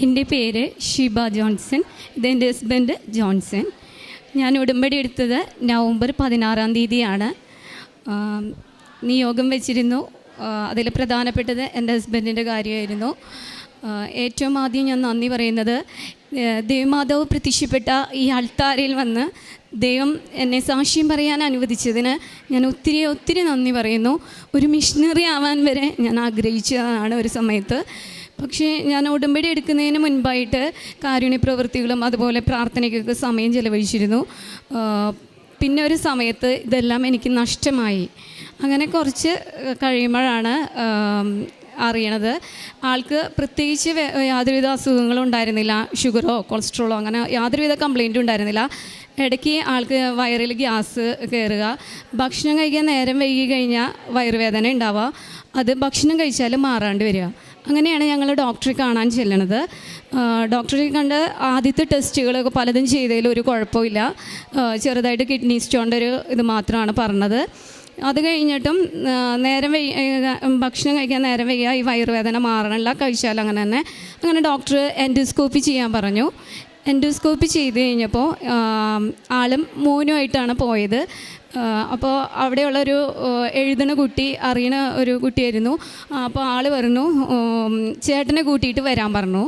എന്റെ പേര് ഷിബ ജോൺസൺ. ഇതെന്റെ ഹസ്ബൻഡ് ജോൺസൺ. ഞാൻ ഉടമ്പടി എടുത്തത് നവംബർ പതിനാറാം തീയതിയാണ്. നിയോഗം വെച്ചിരുന്നു. അതിൽ പ്രധാനപ്പെട്ടത് എന്റെ ഹസ്ബൻഡിന്റെ കാര്യമായിരുന്നു. ഏറ്റവും ആദ്യം ഞാൻ നന്ദി പറയുന്നത് ദേവമാതാവ് പ്രത്യക്ഷപ്പെട്ട ഈ ആൾത്താരയിൽ വന്ന് ദൈവം എന്നെ സാക്ഷ്യം പറയാൻ അനുവദിച്ചതിന് ഞാൻ ഒത്തിരി ഒത്തിരി നന്ദി പറയുന്നു. ഒരു മിഷനറി ആവാൻ വരെ ഞാൻ ആഗ്രഹിച്ചതാണ് ഒരു സമയത്ത്. പക്ഷേ ഞാൻ ഉടമ്പടി എടുക്കുന്നതിന് മുൻപായിട്ട് കാരുണ്യ പ്രവൃത്തികളും അതുപോലെ പ്രാർത്ഥനയ്ക്കൊക്കെ സമയം ചെലവഴിച്ചിരുന്നു. പിന്നെ ഒരു സമയത്ത് ഇതെല്ലാം എനിക്ക് നഷ്ടമായി. അങ്ങനെ കുറച്ച് കഴിയുമ്പോഴാണ് അറിയണത്. ആൾക്ക് പ്രത്യേകിച്ച് യാതൊരുവിധ അസുഖങ്ങളും ഉണ്ടായിരുന്നില്ല. ഷുഗറോ കൊളസ്ട്രോളോ അങ്ങനെ യാതൊരുവിധ കംപ്ലൈന്റും ഉണ്ടായിരുന്നില്ല. ഇടയ്ക്ക് ആൾക്ക് വയറിൽ ഗ്യാസ് കയറുക. ഭക്ഷണം കഴിക്കാൻ നേരം വൈകി കഴിഞ്ഞാൽ വയറുവേദന ഉണ്ടാവുക. അത് ഭക്ഷണം കഴിച്ചാൽ മാറാണ്ട് വരിക. അങ്ങനെയാണ് ഞങ്ങൾ ഡോക്ടറെ കാണാൻ ചെല്ലണത്. ഡോക്ടറെ കണ്ട് ആദ്യത്തെ ടെസ്റ്റുകളൊക്കെ പലതും ചെയ്തതിൽ ഒരു കുഴപ്പമില്ല. ചെറുതായിട്ട് കിഡ്നി സ്റ്റോണിന്റെ ഒരു ഇത് മാത്രമാണ് പറഞ്ഞത്. അത് കഴിഞ്ഞിട്ടും നേരം വൈ ഭക്ഷണം കഴിക്കാൻ നേരം വയ്യ ഈ വയറുവേദന മാറണമല്ല കഴിച്ചാൽ അങ്ങനെ തന്നെ. അങ്ങനെ ഡോക്ടർ എൻഡോസ്കോപ്പി ചെയ്യാൻ പറഞ്ഞു. എൻഡോസ്കോപ്പി ചെയ്ത് കഴിഞ്ഞപ്പോൾ ആളും മോനുമായിട്ടാണ് പോയത്. അപ്പോൾ അവിടെയുള്ളൊരു ഒരു എഴുതണ കുട്ടി അറിയണ ഒരു കുട്ടിയായിരുന്നു. അപ്പോൾ ആൾ പറഞ്ഞു ചേട്ടനെ കൂട്ടിയിട്ട് വരാൻ പറഞ്ഞു.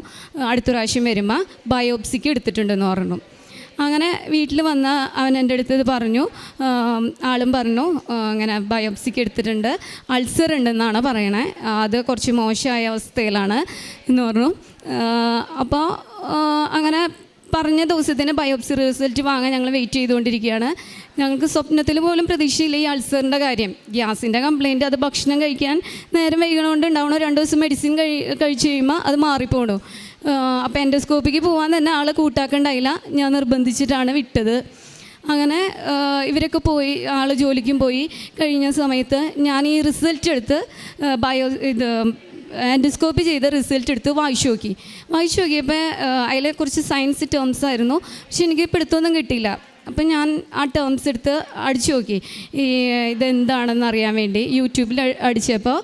അടുത്ത പ്രാവശ്യം വരുമ്പോൾ ബയോപ്സിക്ക് എടുത്തിട്ടുണ്ടെന്ന് പറഞ്ഞു. അങ്ങനെ വീട്ടിൽ വന്ന് അവൻ എന്റെ അടുത്ത് ഇത് പറഞ്ഞു. ആളും പറഞ്ഞു അങ്ങനെ ബയോപ്സിക്ക് എടുത്തിട്ടുണ്ട്. അൾസർ ഉണ്ടെന്നാണ് പറയണേ. അത് കുറച്ച് മോശമായ അവസ്ഥയിലാണ് എന്ന് പറഞ്ഞു. അപ്പോൾ അങ്ങനെ പറഞ്ഞ ദിവസത്തിന് ബയോപ്സി റിസൾട്ട് വാങ്ങാൻ ഞങ്ങൾ വെയിറ്റ് ചെയ്തുകൊണ്ടിരിക്കുകയാണ്. ഞങ്ങൾക്ക് സ്വപ്നത്തിൽ പോലും പ്രതീക്ഷയില്ല ഈ അൾസറിന്റെ കാര്യം. ഗ്യാസിന്റെ കംപ്ലയിന്റ് അത് ഭക്ഷണം കഴിക്കാൻ നേരം വൈകണോണ്ട് ഉണ്ടാവണോ? രണ്ട് ദിവസം മെഡിസിൻ കഴി കഴിച്ച് കഴിയുമ്പോൾ അത് മാറിപ്പോണു. അപ്പോൾ എൻഡോസ്കോപ്പിക്ക് പോകാൻ തന്നെ ആളെ കൂട്ടാക്കണ്ടായില്ല. ഞാൻ നിർബന്ധിച്ചിട്ടാണ് വിട്ടത്. അങ്ങനെ ഇവരൊക്കെ പോയി ആൾ ജോലിക്കും പോയി. കഴിഞ്ഞ സമയത്ത് ഞാൻ ഈ റിസൾട്ട് എടുത്ത് ബയോ ഇത് എൻഡോസ്കോപ്പി ചെയ്ത റിസൾട്ട് എടുത്ത് വായിച്ചു നോക്കി. വായിച്ചു നോക്കിയപ്പോൾ അതിലെ കുറച്ച് സയൻസ് ടേംസ് ആയിരുന്നു. പക്ഷെ എനിക്ക് പിടുത്തമൊന്നും കിട്ടിയില്ല. അപ്പം ഞാൻ ആ ടേംസ് എടുത്ത് അടിച്ചു നോക്കി. ഈ ഇതെന്താണെന്ന് അറിയാൻ വേണ്ടി യൂട്യൂബിൽ അടിച്ചപ്പോൾ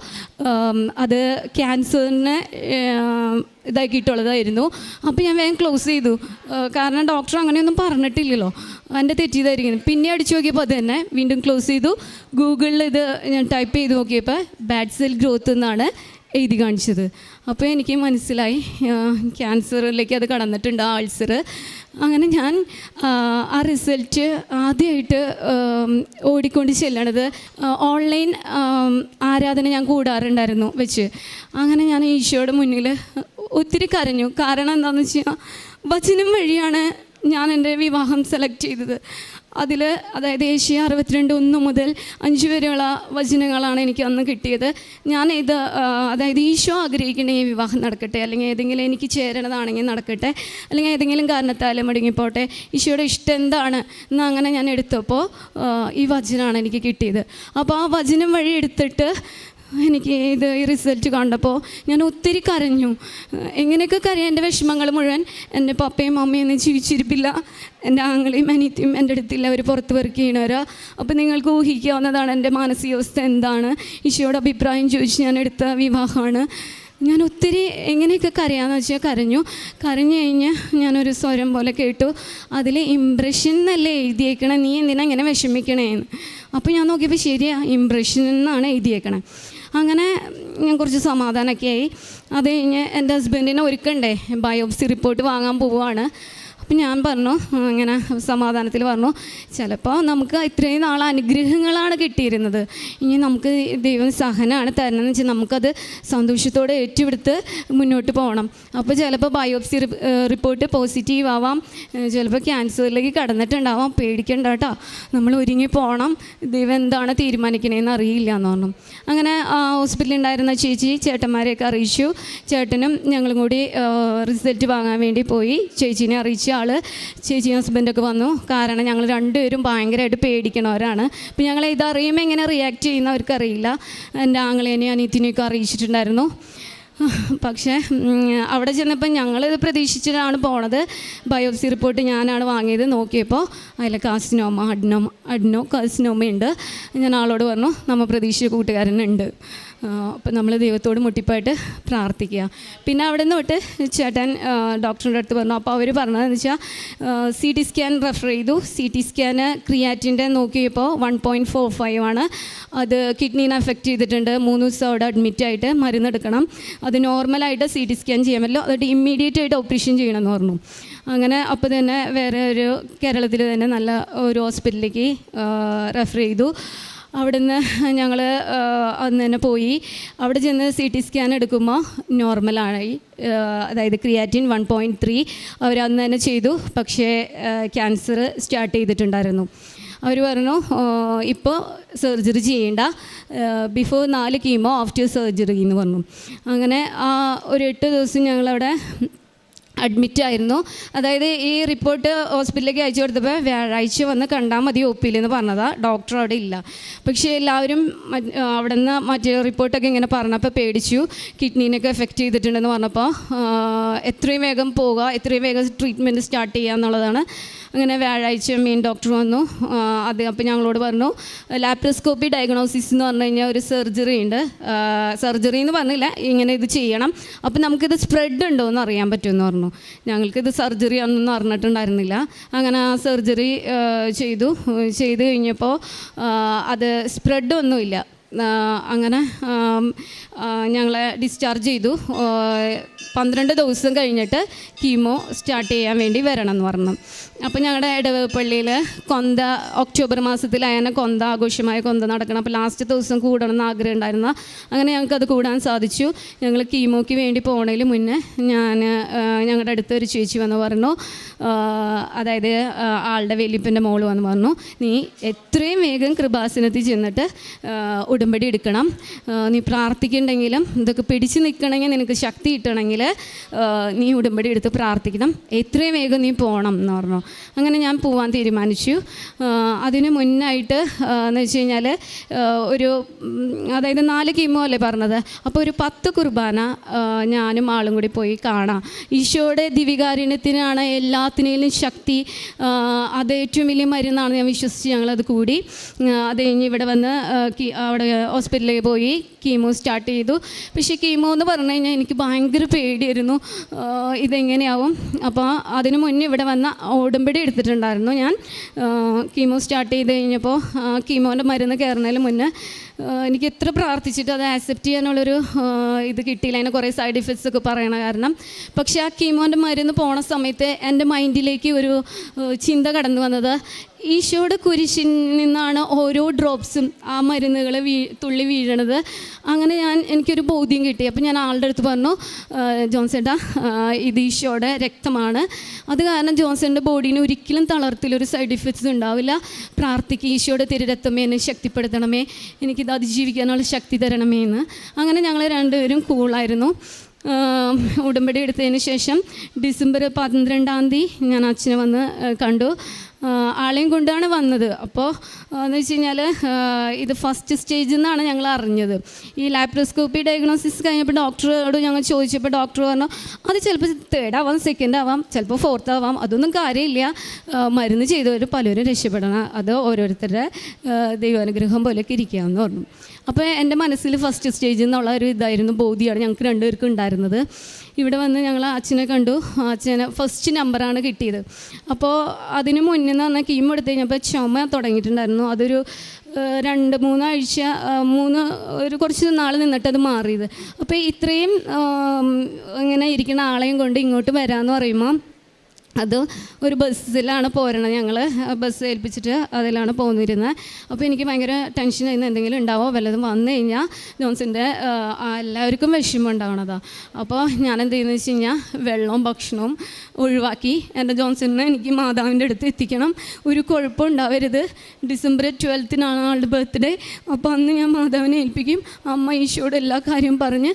അത് ക്യാൻസറിനെ ഇതാക്കിയിട്ടുള്ളതായിരുന്നു. അപ്പോൾ ഞാൻ വേഗം ക്ലോസ് ചെയ്തു. കാരണം ഡോക്ടർ അങ്ങനെയൊന്നും പറഞ്ഞിട്ടില്ലല്ലോ. എന്റെ തെറ്റിയതായിരിക്കുന്നു പിന്നെ അടിച്ചു നോക്കിയപ്പോൾ അത് തന്നെ. വീണ്ടും ക്ലോസ് ചെയ്തു. ഗൂഗിളിൽ ഇത് ഞാൻ ടൈപ്പ് ചെയ്ത് നോക്കിയപ്പോൾ ബാഡ് സെൽ ഗ്രോത്ത് എന്നാണ് എഴുതി കാണിച്ചത്. അപ്പോൾ എനിക്ക് മനസ്സിലായി ക്യാൻസറിലേക്ക് അത് കടന്നിട്ടുണ്ട് ആ അൾസർ അങ്ങനെ ഞാൻ ആ, റിസൾട്ട് ആദ്യമായിട്ട് ഓടിക്കൊണ്ട് ചെല്ലണത് ഓൺലൈൻ ആരാധന ഞാൻ കൂടാറുണ്ടായിരുന്നു വെച്ച്. അങ്ങനെ ഞാൻ ഈശോയുടെ മുന്നിൽ ഒത്തിരി കരഞ്ഞു. കാരണം എന്താണെന്ന് വെച്ചാൽ വചനം വഴിയാണ് ഞാൻ എന്റെ വിവാഹം സെലക്ട് ചെയ്തത്. അതിൽ അതായത് ഏഷ്യ അറുപത്തിരണ്ട് ഒന്ന് മുതൽ അഞ്ച് വരെയുള്ള വചനങ്ങളാണ് എനിക്ക് അന്ന് കിട്ടിയത്. ഞാൻ ഇത് അതായത് ഈശോ ആഗ്രഹിക്കുന്ന ഈ വിവാഹം നടക്കട്ടെ അല്ലെങ്കിൽ ഏതെങ്കിലും എനിക്ക് ചേരണതാണെങ്കിൽ നടക്കട്ടെ അല്ലെങ്കിൽ ഏതെങ്കിലും കാരണത്താൽ മുടങ്ങിപ്പോട്ടെ ഈശോയുടെ ഇഷ്ടം എന്താണ് എന്ന് അങ്ങനെ ഞാൻ എടുത്തപ്പോൾ ഈ വചനമാണ് എനിക്ക് കിട്ടിയത്. അപ്പോൾ ആ വചനം വഴി എടുത്തിട്ട് എനിക്ക് ഇത് ഈ റിസൾട്ട് കണ്ടപ്പോൾ ഞാൻ ഒത്തിരി കരഞ്ഞു. എങ്ങനെയൊക്കെ കരയാൻ എന്റെ വിഷമങ്ങൾ മുഴുവൻ എന്റെ പപ്പയും മമ്മയും ഒന്നും ജീവിച്ചിരിപ്പില്ല. എന്റെ ആങ്ങളെയും അനിയത്തിയും എന്റെ അടുത്തില്ല അവർ പുറത്ത് വർക്ക് ചെയ്യണവരാ അപ്പോൾ നിങ്ങൾക്ക് ഊഹിക്കാവുന്നതാണ് എന്റെ മാനസികാവസ്ഥ എന്താണ്. ഈശോയുടെ അഭിപ്രായം ചോദിച്ച് ഞാൻ എടുത്ത വിവാഹമാണ്. ഞാൻ ഒത്തിരി എങ്ങനെയൊക്കെ കരയാന്ന് വെച്ചാൽ കരഞ്ഞു. കരഞ്ഞു കഴിഞ്ഞ് ഞാനൊരു സ്വരം പോലെ കേട്ടു. അതിൽ ഇംപ്രഷൻ എന്നല്ലേ എഴുതിയേക്കണേ? നീ എന്തിനാ ഇങ്ങനെ വിഷമിക്കണേന്ന്. അപ്പോൾ ഞാൻ നോക്കിയപ്പോൾ ശരിയാ ഇംപ്രഷൻ എന്നാണ് എഴുതിയേക്കണേ. അങ്ങനെ ഞാൻ കുറച്ച് സമാധാനമൊക്കെ ആയി. അത് കഴിഞ്ഞ് എന്റെ ഹസ്ബൻഡിനെ ഒരുക്കണ്ടേ? ബയോപ്സി റിപ്പോർട്ട് വാങ്ങാൻ പോവുകയാണ് അപ്പം ഞാൻ പറഞ്ഞു അങ്ങനെ സമാധാനത്തിൽ പറഞ്ഞു ചിലപ്പോൾ നമുക്ക് ഇത്രയും നാൾ അനുഗ്രഹങ്ങളാണ് കിട്ടിയിരുന്നത്. ഇനി നമുക്ക് ദൈവം സഹനമാണ് തരണമെന്ന് വെച്ചാൽ നമുക്കത് സന്തോഷത്തോടെ ഏറ്റുപിടുത്ത് മുന്നോട്ട് പോകണം. അപ്പോൾ ചിലപ്പോൾ ബയോപ്സി റിപ്പോർട്ട് പോസിറ്റീവ് ആവാം. ചിലപ്പോൾ ക്യാൻസറിലേക്ക് കടന്നിട്ടുണ്ടാവാം. പേടിക്കണ്ട കേട്ടോ. നമ്മൾ ഒരുങ്ങി പോകണം ദൈവം എന്താണ് തീരുമാനിക്കണേന്ന് അറിയില്ല എന്ന് പറഞ്ഞു. അങ്ങനെ ഹോസ്പിറ്റലിൽ ഉണ്ടായിരുന്ന ചേച്ചി ചേട്ടന്മാരെയൊക്കെ അറിയിച്ചു. ചേട്ടനും ഞങ്ങളും കൂടി റിസൾട്ട് വാങ്ങാൻ വേണ്ടി പോയി. ചേച്ചീനെ അറിയിച്ച ആൾ ചേച്ചി ഹസ്ബൻഡൊക്കെ വന്നു. കാരണം ഞങ്ങൾ രണ്ടുപേരും ഭയങ്കരമായിട്ട് പേടിക്കണവരാണ്. അപ്പോൾ ഞങ്ങൾ ഇതറിയുമ്പോൾ എങ്ങനെ റിയാക്ട് ചെയ്യുന്നവർക്കറിയില്ല എന്റെ ആങ്ങളേനെയും അനിയത്തിനെയൊക്കെ അറിയിച്ചിട്ടുണ്ടായിരുന്നു. പക്ഷേ അവിടെ ചെന്നപ്പോൾ ഞങ്ങളിത് പ്രതീക്ഷിച്ചിട്ടാണ് പോണത്. ബയോപ്സി റിപ്പോർട്ട് ഞാനാണ് വാങ്ങിയത്. നോക്കിയപ്പോൾ അതിൽ കാസിനോമ അഡ്നോ അഡ്നോ കാസിനോമ ഉണ്ട് ഞാൻ ആളോട് പറഞ്ഞു നമ്മൾ പ്രതീക്ഷിച്ച കൂട്ടുകാരനുണ്ട്. അപ്പം നമ്മൾ ദൈവത്തോട് മുട്ടിപ്പായിട്ട് പ്രാർത്ഥിക്കുക. പിന്നെ അവിടെ നിന്ന് തൊട്ട് ചേട്ടൻ ഡോക്ടറിന്റെ അടുത്ത് പറഞ്ഞു. അപ്പോൾ അവർ പറഞ്ഞതെന്ന് വെച്ചാൽ സി ടി സ്കാൻ റെഫർ ചെയ്തു. സി ടി സ്കാന് ക്രിയാറ്റിന്റെ നോക്കിയപ്പോൾ വൺ പോയിന്റ് ഫോർ ഫൈവ് ആണ്. അത് കിഡ്നീനെ എഫക്റ്റ് ചെയ്തിട്ടുണ്ട്. മൂന്ന് ദിവസം അവിടെ അഡ്മിറ്റ് ആയിട്ട് മരുന്നെടുക്കണം. അത് നോർമലായിട്ട് സി ടി സ്കാൻ ചെയ്യാൻ പറ്റില്ല. എന്നിട്ട് ഇമ്മീഡിയറ്റ് ആയിട്ട് ഓപ്പറേഷൻ ചെയ്യണമെന്ന് പറഞ്ഞു. അങ്ങനെ അപ്പോൾ തന്നെ വേറെ ഒരു കേരളത്തിൽ തന്നെ നല്ല ഒരു ഹോസ്പിറ്റലിലേക്ക് റെഫർ ചെയ്തു. അവിടുന്ന് ഞങ്ങൾ അന്ന് തന്നെ പോയി. അവിടെ ചെന്ന് സി ടി സ്കാൻ എടുക്കുമ്പോൾ നോർമലായി അതായത് ക്രിയാറ്റിൻ വൺ പോയിന്റ് ത്രീ അവർ അന്ന് തന്നെ ചെയ്തു. പക്ഷേ ക്യാൻസർ സ്റ്റാർട്ട് ചെയ്തിട്ടുണ്ടായിരുന്നു. അവർ പറഞ്ഞു ഇപ്പോൾ സർജറി ചെയ്യേണ്ട. ബിഫോർ നാല് കീമോ ആഫ്റ്റർ സർജറി എന്ന് പറഞ്ഞു. അങ്ങനെ ആ ഒരു എട്ട് ദിവസം ഞങ്ങളവിടെ അഡ്മിറ്റ് ആയിരുന്നു. അതായത് ഈ റിപ്പോർട്ട് ഹോസ്പിറ്റലിലേക്ക് അയച്ചു കൊടുത്തപ്പോൾ വ്യാഴാഴ്ച വന്ന് കണ്ടാൽ മതി ഒ പിയിലെന്ന് പറഞ്ഞതാ. ഡോക്ടർ അവിടെ ഇല്ല. പക്ഷേ എല്ലാവരും അവിടെ നിന്ന് മറ്റേ റിപ്പോർട്ടൊക്കെ ഇങ്ങനെ പറഞ്ഞപ്പോൾ പേടിച്ചു. കിഡ്നീനൊക്കെ എഫക്റ്റ് ചെയ്തിട്ടുണ്ടെന്ന് പറഞ്ഞപ്പോൾ എത്രയും വേഗം പോകുക എത്രയും വേഗം ട്രീറ്റ്മെന്റ് സ്റ്റാർട്ട് ചെയ്യുക എന്നുള്ളതാണ് അങ്ങനെ വ്യാഴാഴ്ച മെയിൻ ഡോക്ടർ വന്നു. അത് അപ്പോൾ ഞങ്ങളോട് പറഞ്ഞു ലാപ്രോസ്കോപ്പി ഡയഗ്നോസിസ് എന്ന് പറഞ്ഞു കഴിഞ്ഞാൽ ഒരു സർജറി ഉണ്ട്. സർജറി എന്ന് പറഞ്ഞില്ല ഇങ്ങനെ ഇത് ചെയ്യണം. അപ്പോൾ നമുക്കിത് സ്പ്രെഡ് ഉണ്ടോ എന്ന് അറിയാൻ പറ്റുമെന്ന് പറഞ്ഞു. ഞങ്ങൾക്കിത് സർജറി ആണെന്ന് അറിഞ്ഞിട്ടുണ്ടായിരുന്നില്ല. അങ്ങനെ ആ സർജറി ചെയ്തു. ചെയ്ത് കഴിഞ്ഞപ്പോൾ അത് സ്പ്രെഡ് ഒന്നുമില്ല. അങ്ങനെ ഞങ്ങളെ ഡിസ്ചാർജ് ചെയ്തു. പന്ത്രണ്ട് ദിവസം കഴിഞ്ഞിട്ട് കീമോ സ്റ്റാർട്ട് ചെയ്യാൻ വേണ്ടി വരണം എന്ന് പറഞ്ഞു. അപ്പോൾ ഞങ്ങളുടെ ഇടവപ്പള്ളിയിൽ കൊന്ത ഒക്ടോബർ മാസത്തിലായനെ കൊന്ത ആഘോഷമായ കൊന്ത നടക്കണം അപ്പോൾ ലാസ്റ്റ് ദിവസം കൂടണം എന്ന് ആഗ്രഹം ഉണ്ടായിരുന്ന. അങ്ങനെ ഞങ്ങൾക്കത് കൂടാൻ സാധിച്ചു. ഞങ്ങൾ കീമോയ്ക്ക് വേണ്ടി പോണതിൽ മുന്നേ ഞാൻ ഞങ്ങളുടെ അടുത്ത് ഒരു ചേച്ചി വന്ന് പറഞ്ഞു. അതായത് ആളുടെ വലിയപ്പന്റെ മോൾ വന്ന് പറഞ്ഞു നീ എത്രയും വേഗം കൃപാസനത്തിൽ ചെന്നിട്ട് ഉടമ്പടി എടുക്കണം. നീ പ്രാർത്ഥിക്കണ്ടെങ്കിലും ഇതൊക്കെ പിടിച്ചു നിൽക്കണമെങ്കിൽ നിനക്ക് ശക്തി കിട്ടണമെങ്കിൽ നീ ഉടമ്പടി എടുത്ത് പ്രാർത്ഥിക്കണം. എത്രയും വേഗം നീ പോകണം എന്ന് പറഞ്ഞു. അങ്ങനെ ഞാൻ പോവാൻ തീരുമാനിച്ചു. അതിന് മുന്നായിട്ട് എന്ന് വെച്ച് കഴിഞ്ഞാൽ ഒരു അതായത് നാല് കീമോ അല്ലേ പറഞ്ഞത്? അപ്പോൾ ഒരു പത്ത് കുർബാന ഞാനും ആളും കൂടി പോയി കാണാം. ഈശോയുടെ ദിവികാരുണ്യത്തിനാണ് എല്ലാത്തിനേലും ശക്തി അത് ഏറ്റവും വലിയ മരുന്നാണ് ഞാൻ വിശ്വസിച്ച്. ഞങ്ങളത് കൂടി അത് കഴിഞ്ഞ് ഇവിടെ വന്ന് അവിടെ ഹോസ്പിറ്റലിൽ പോയി കീമോ സ്റ്റാർട്ട് ചെയ്തു. പക്ഷേ കീമോ എന്ന് പറഞ്ഞു കഴിഞ്ഞാൽ എനിക്ക് ഭയങ്കര പേടിയായിരുന്നു. ഇതെങ്ങനെയാവും? അപ്പോൾ അതിന് മുന്നേ ഇവിടെ വന്ന ഓടുമ്പടി എടുത്തിട്ടുണ്ടായിരുന്നു ഞാൻ. കീമോ സ്റ്റാർട്ട് ചെയ്ത് കഴിഞ്ഞപ്പോൾ കീമോന്റെ മരുന്ന് കയറുന്നതിന് മുന്നേ എനിക്ക് എത്ര പ്രാർത്ഥിച്ചിട്ട് അത് ആക്സെപ്റ്റ് ചെയ്യാനുള്ളൊരു ഇത് കിട്ടിയില്ല. അതിന് കുറേ സൈഡ് ഇഫക്ട്സ് ഒക്കെ പറയണ കാരണം. പക്ഷേ ആ കീമോന്റെ മരുന്ന് പോണ സമയത്ത് എന്റെ മൈൻഡിലേക്ക് ഒരു ചിന്ത കടന്നു വന്നത് ഈശോയുടെ കുരിശിൽ നിന്നാണ് ഓരോ ഡ്രോപ്സും ആ മരുന്നുകൾ വീ തുള്ളി വീഴണത്. അങ്ങനെ ഞാൻ എനിക്കൊരു ബോധ്യം കിട്ടി. അപ്പം ഞാൻ ആളുടെ അടുത്ത് പറഞ്ഞു "ആ, ജോൺസേട്ടാ ഇത് ഈശോയുടെ രക്തമാണ്. അത് കാരണം ജോൺസന്റെ ബോഡീന് ഒരിക്കലും തളർത്തിലൊരു സൈഡ് ഇഫക്ട്സ് ഉണ്ടാവില്ല. പ്രാർത്ഥിക്കുക ഈശോയുടെ തിരുരക്തമേ എന്നെ ശക്തിപ്പെടുത്തണമേ. എനിക്കിത് അതിജീവിക്കാനുള്ള ശക്തി തരണമേ എന്ന്. അങ്ങനെ ഞങ്ങൾ രണ്ടുപേരും കൂളായിരുന്നു ഉടമ്പടി എടുത്തതിന് ശേഷം ഡിസംബർ പന്ത്രണ്ടാം തീയതി ഞാൻ അച്ഛനെ വന്ന് കണ്ടു. ആളെയും കൊണ്ടാണ് വന്നത്. അപ്പോൾ എന്ന് വെച്ച് കഴിഞ്ഞാൽ ഇത് ഫസ്റ്റ് സ്റ്റേജിൽ നിന്നാണ് ഞങ്ങൾ അറിഞ്ഞത്. ഈ ലാപ്രോസ്കോപ്പി ഡയഗ്നോസിസ് കഴിഞ്ഞപ്പോൾ ഡോക്ടറോട് ഞങ്ങൾ ചോദിച്ചപ്പോൾ ഡോക്ടർ പറഞ്ഞു അത് ചിലപ്പോൾ തേർഡ് ആവാം സെക്കൻഡ് ആവാം ചിലപ്പോൾ ഫോർത്ത് ആവാം അതൊന്നും കാര്യമില്ല. മരുന്ന് ചെയ്തവർ പലരും രക്ഷപ്പെടണം. അത് ഓരോരുത്തരുടെ ദൈവാനുഗ്രഹം പോലെയൊക്കെ ഇരിക്കാമെന്ന് പറഞ്ഞു. അപ്പോൾ എന്റെ മനസ്സിൽ ഫസ്റ്റ് സ്റ്റേജിൽ നിന്നുള്ള ഒരു ഇതായിരുന്നു ബോധിയാണ് ഞങ്ങൾക്ക് രണ്ടുപേർക്കും ഉണ്ടായിരുന്നത്. ഇവിടെ വന്ന് ഞങ്ങൾ അച്ഛനെ കണ്ടു. അച്ഛനെ ഫസ്റ്റ് നമ്പറാണ് കിട്ടിയത്. അപ്പോൾ അതിന് മുന്നേ എന്ന് പറഞ്ഞാൽ കീമ് എടുത്ത് കഴിഞ്ഞപ്പോൾ ചുമ തുടങ്ങിയിട്ടുണ്ടായിരുന്നു. അതൊരു രണ്ട് മൂന്നാഴ്ച മൂന്ന് ഒരു കുറച്ച് നാൾ നിന്നിട്ട് അത് മാറിയത്. അപ്പോൾ ഇത്രയും ഇങ്ങനെ ഇരിക്കുന്ന ആളെയും കൊണ്ട് ഇങ്ങോട്ട് വരാമെന്ന് പറയുമ്പോൾ അത് ഒരു ബസ്സിലാണ് പോരണത്. ഞങ്ങൾ ബസ് ഏൽപ്പിച്ചിട്ട് അതിലാണ് പോന്നിരുന്നത്. അപ്പോൾ എനിക്ക് ഭയങ്കര ടെൻഷൻ ആയിരുന്നു. എന്തെങ്കിലും ഉണ്ടാവോ? വല്ലതും വന്നു കഴിഞ്ഞാൽ ജോൺസിന്റെ എല്ലാവർക്കും വിഷമം ഉണ്ടാവണതാണ് അപ്പോൾ ഞാൻ എന്ത് ചെയ്യുന്നത് വെച്ച് കഴിഞ്ഞാൽ വെള്ളവും ഭക്ഷണവും ഒഴിവാക്കി എന്റെ ജോൺസണിനെ എനിക്ക് മാതാവിന്റെ അടുത്ത് എത്തിക്കണം. ഒരു കുഴപ്പം ഉണ്ടാവരുത്. ഡിസംബർ ട്വൽത്തിനാണ് ആളുടെ ബർത്ത്ഡേ. അപ്പോൾ അന്ന് ഞാൻ മാതാവിനെ ഏൽപ്പിക്കും. അമ്മ ഈശോയുടെ എല്ലാ കാര്യവും പറഞ്ഞ്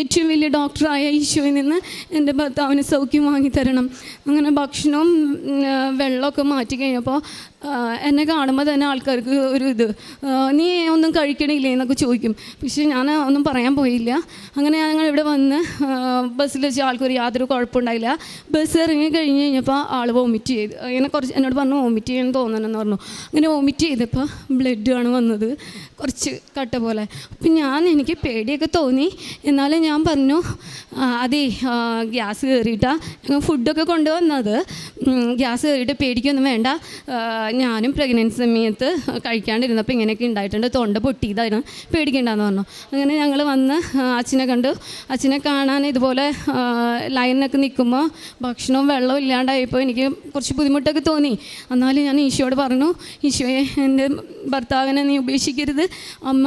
ഏറ്റവും വലിയ ഡോക്ടറായ ഈശോയിൽ നിന്ന് എന്റെ ഭർത്താവിന് സൗഖ്യം വാങ്ങിത്തരണം അങ്ങനെ ഭക്ഷണവും വെള്ളമൊക്കെ മാറ്റി കഴിഞ്ഞപ്പോൾ എന്നെ കാണുമ്പോൾ തന്നെ ആൾക്കാർക്ക് ഒരു ഇത് നീ ഒന്നും കഴിക്കണില്ലേ? എന്നൊക്കെ ചോദിക്കും. പക്ഷേ ഞാൻ ഒന്നും പറയാൻ പോയില്ല. അങ്ങനെ ഞങ്ങൾ ഇവിടെ വന്ന് ബസ്സിൽ വെച്ച് ആൾക്കൊരു യാതൊരു കുഴപ്പമുണ്ടായില്ല. ബസ് ഇറങ്ങി കഴിഞ്ഞ് കഴിഞ്ഞപ്പോൾ ആൾ വോമിറ്റ് ചെയ്ത് അങ്ങനെ കുറച്ച് എന്നോട് പറഞ്ഞു വോമിറ്റ് ചെയ്യാൻ തോന്നണമെന്ന് പറഞ്ഞു. അങ്ങനെ വോമിറ്റ് ചെയ്തപ്പോൾ ബ്ലഡ് ആണ് വന്നത് കുറച്ച് കട്ട പോലെ. അപ്പം ഞാൻ എനിക്ക് പേടിയൊക്കെ തോന്നി. എന്നാലും ഞാൻ പറഞ്ഞു "ആ, അതേ ഗ്യാസ് കയറിയിട്ടാണ് ഞങ്ങൾ ഫുഡൊക്കെ കൊണ്ടുവന്നത്. ഗ്യാസ് കയറിയിട്ട് പേടിക്കൊന്നും വേണ്ട. ഞാനും പ്രഗ്നൻസി സമയത്ത് കഴിക്കാണ്ടിരുന്നപ്പോൾ ഇങ്ങനെയൊക്കെ ഉണ്ടായിട്ടുണ്ട് തൊണ്ട പൊട്ടിയതായിരുന്നു. പേടിക്കണ്ടെന്ന് പറഞ്ഞു. അങ്ങനെ ഞങ്ങൾ വന്ന് അച്ഛനെ കണ്ടു. അച്ഛനെ കാണാൻ ഇതുപോലെ ലൈനിനൊക്കെ നിൽക്കുമ്പോൾ ഭക്ഷണവും വെള്ളവും ഇല്ലാണ്ടായപ്പോൾ എനിക്ക് കുറച്ച് ബുദ്ധിമുട്ടൊക്കെ തോന്നി. എന്നാലും ഞാൻ ഈശോയോട് പറഞ്ഞു ഈശോയെ എന്റെ ഭർത്താവിനെ നീ ഉപേക്ഷിക്കരുത്. അമ്മ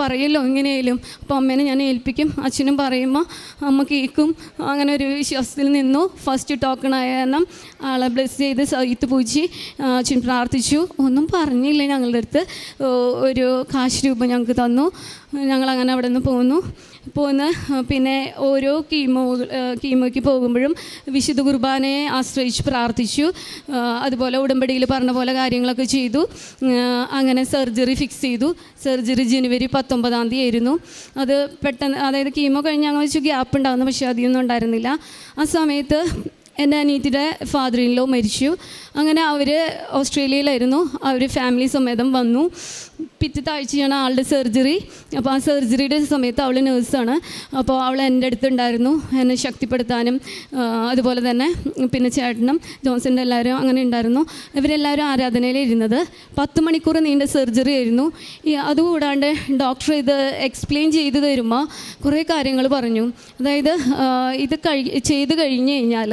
പറയല്ലോ എങ്ങനെയായാലും. അപ്പോൾ അമ്മേനെ ഞാൻ ഏൽപ്പിക്കും. അച്ഛനും പറയുമ്പോൾ അമ്മ കേൾക്കും അങ്ങനെ ഒരു വിശ്വാസത്തിൽ നിന്നു. ഫസ്റ്റ് കാരണം ആളെ ബ്ലെസ് ചെയ്ത് സഹിത്ത് പൂജി അച്ഛൻ പ്രാർത്ഥിച്ചു. ഒന്നും പറഞ്ഞില്ല ഞങ്ങളുടെ അടുത്ത്. ഒരു കാശ് രൂപ ഞങ്ങൾക്ക് തന്നു. ഞങ്ങളങ്ങനെ അവിടെ നിന്ന് പോന്നു. പോന്ന് പിന്നെ ഓരോ കീമോ കീമോയ്ക്ക് പോകുമ്പോഴും വിശുദ്ധ കുർബാനയെ ആശ്രയിച്ച് പ്രാർത്ഥിച്ചു. അതുപോലെ ഉടമ്പടിയിൽ പറഞ്ഞ പോലെ കാര്യങ്ങളൊക്കെ ചെയ്തു. അങ്ങനെ സർജറി ഫിക്സ് ചെയ്തു. സർജറി ജനുവരി പത്തൊമ്പതാം തീയതി ആയിരുന്നു. അത് പെട്ടെന്ന് അതായത് കീമോ കഴിഞ്ഞ് ഞങ്ങൾ വെച്ച് ഗ്യാപ്പ് ഉണ്ടാകുന്നു പക്ഷേ അധികമൊന്നും ഉണ്ടായിരുന്നില്ല. ആ സമയത്ത് എന്റെ അനിയത്തിയുടെ ഫാദർ ലോ മരിച്ചു. അങ്ങനെ അവർ ഓസ്ട്രേലിയയിലായിരുന്നു. അവർ ഫാമിലി സമേതം വന്നു. പിറ്റത്തെ ആഴ്ചയാണ് ആളുടെ സർജറി അപ്പോൾ ആ സർജറിയുടെ സമയത്ത് അവൾ നേഴ്സാണ് അപ്പോൾ അവൾ എന്റെ അടുത്തുണ്ടായിരുന്നു എന്നെ ശക്തിപ്പെടുത്താനും അതുപോലെ തന്നെ പിന്നെ ചേട്ടനും ജോൺസന്റെ എല്ലാവരും അങ്ങനെ ഉണ്ടായിരുന്നു. ഇവരെല്ലാവരും ആരാധനയിൽ ഇരുന്നത്. പത്ത് മണിക്കൂർ നീണ്ട സർജറി ആയിരുന്നു. ഈ അതുകൂടാണ്ട് ഡോക്ടർ ഇത് എക്സ്പ്ലെയിൻ ചെയ്ത് തരുമ്പോൾ കുറേ കാര്യങ്ങൾ പറഞ്ഞു. അതായത് ഇത് കഴി ചെയ്ത് കഴിഞ്ഞ് കഴിഞ്ഞാൽ